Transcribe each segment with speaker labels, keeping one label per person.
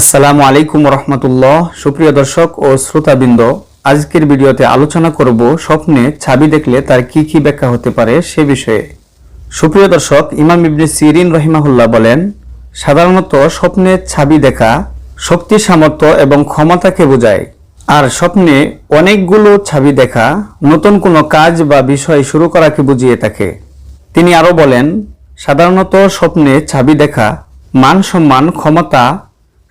Speaker 1: আসসালামু আলাইকুম রহমতুল্লাহ। সুপ্রিয় দর্শক ও শ্রোতাবৃন্দ, আজকের ভিডিওতে আলোচনা করব স্বপ্নে ছাবি দেখলে তার কি কি ব্যাখ্যা হতে পারে সে বিষয়ে। সুপ্রিয় দর্শক, ইমাম ইবনে সিরিন রহিমাহুল্লাহ বলেন, সাধারণত স্বপ্নে ছাবি দেখা শক্তি, সামর্থ্য এবং ক্ষমতাকে বোঝায়। আর স্বপ্নে অনেকগুলো ছাবি দেখা নতুন কোনো কাজ বা বিষয় শুরু করাকে বুঝিয়ে থাকে। তিনি আরও বলেন, সাধারণত স্বপ্নে ছাবি দেখা মান সম্মান, ক্ষমতা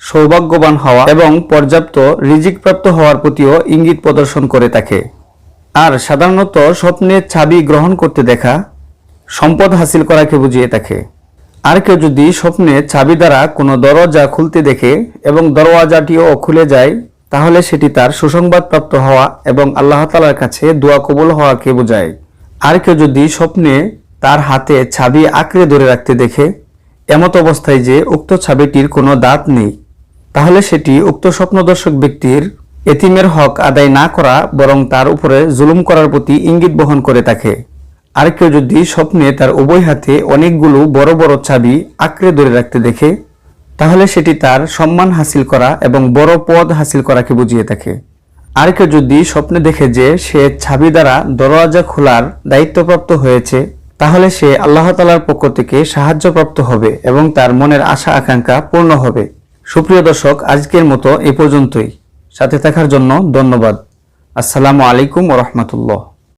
Speaker 1: সৌভাগ্যবান হওয়া এবং পর্যাপ্ত রিজিক প্রাপ্ত হওয়ার প্রতিও ইঙ্গিত প্রদর্শন করে থাকে আর সাধারণত স্বপ্নের ছাবি গ্রহণ করতে দেখা সম্পদ হাসিল করাকে বুঝিয়ে থাকে আর কেউ যদি স্বপ্নে চাবি দ্বারা কোনো দরজা খুলতে দেখে এবং দরওয়াজাটিও খুলে যায়, তাহলে সেটি তার সুসংবাদ প্রাপ্ত হওয়া এবং আল্লাহ তালার কাছে দোয়া কবুল হওয়াকে বোঝায়। আর কেউ যদি স্বপ্নে তার হাতে ছাবি আঁকড়ে ধরে রাখতে দেখে, এমত অবস্থায় যে উক্ত ছাবিটির কোনো দাঁত নেই। তাহলে সেটি উক্ত স্বপ্নদর্শক ব্যক্তির এতিমের হক আদায় না করা, বরং তার উপরে জুলুম করার প্রতি ইঙ্গিত বহন করে থাকে আর কেউ যদি স্বপ্নে তার উভয় হাতে অনেকগুলো বড় বড় চাবি আঁকড়ে ধরে রাখতে দেখে, তাহলে সেটি তার সম্মান হাসিল করা এবং বড় পদ হাসিল করাকে বুঝিয়ে থাকে আর কেউ যদি স্বপ্নে দেখে যে সে ছাবি দ্বারা দরওয়াজা খোলার দায়িত্বপ্রাপ্ত হয়েছে, তাহলে সে আল্লাহ তালার পক্ষ থেকে সাহায্যপ্রাপ্ত হবে এবং তার মনের আশা আকাঙ্ক্ষা পূর্ণ হবে। সুপ্রিয় দর্শক আজকের মতো এ পর্যন্তই। সাথে থাকার জন্য ধন্যবাদ। আসসালামু আলাইকুম রহমতুল্লাহ।